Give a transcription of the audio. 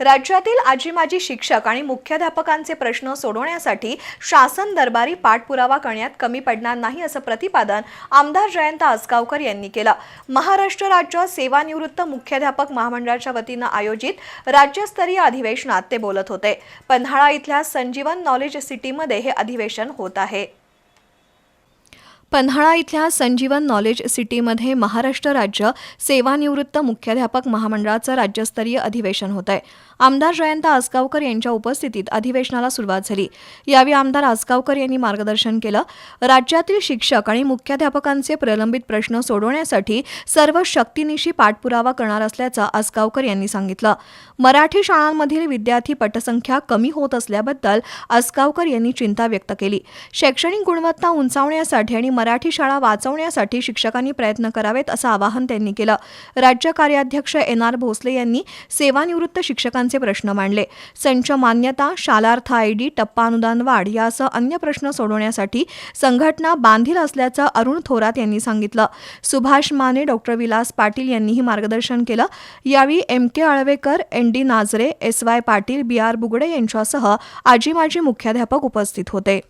राज्यातील आजी माजी शिक्षक आणि मुख्याध्यापकांचे प्रश्न सोडवण्यासाठी शासन दरबारी पाठपुरावा करण्यात कमी पडणार नाही असं प्रतिपादन आमदार जयंत आसगावकर यांनी केलं. महाराष्ट्र राज्य सेवानिवृत्त मुख्याध्यापक महामंडळाच्या वतीनं आयोजित राज्यस्तरीय अधिवेशनात ते बोलत होते. पन्हाळा इथल्या संजीवन नॉलेज सिटीमध्ये हे अधिवेशन होत आहे. पन्हाळा इथल्या संजीवन नॉलेज सिटीमध्ये महाराष्ट्र राज्य सेवानिवृत्त मुख्याध्यापक महामंडळाचं राज्यस्तरीय अधिवेशन होत आहे आमदार जयंत आसगावकर यांच्या उपस्थितीत अधिवेशनाला सुरुवात झाली. यावेळी आमदार आसगावकर यांनी मार्गदर्शन केलं. राज्यातील शिक्षक आणि मुख्याध्यापकांचे प्रलंबित प्रश्न सोडवण्यासाठी सर्व शक्तीनिशी पाठपुरावा करणार असल्याचं आसगावकर यांनी सांगितलं. मराठी शाळांमधील विद्यार्थी पटसंख्या कमी होत असल्याबद्दल आसगावकर यांनी चिंता व्यक्त केली. शैक्षणिक गुणवत्ता उंचावण्यासाठी आणि मराठी शाळा वाचवण्यासाठी शिक्षकांनी प्रयत्न करावेत असं आवाहन त्यांनी केलं. राज्य कार्याध्यक्ष एन आर भोसले यांनी सेवानिवृत्त शिक्षकांचे प्रश्न मांडले. संच मान्यता शालार्थ आय डी टप्पा अनुदान वाढ यासह अन्य प्रश्न सोडवण्यासाठी संघटना बांधील असल्याचं अरुण थोरात यांनी सांगितलं. सुभाष माने डॉक्टर विलास पाटील यांनीही मार्गदर्शन केलं. यावेळी M. K. Alwekar N D Nazare S Y Patil B R Bugade यांच्यासह आजी माजी मुख्याध्यापक उपस्थित होते.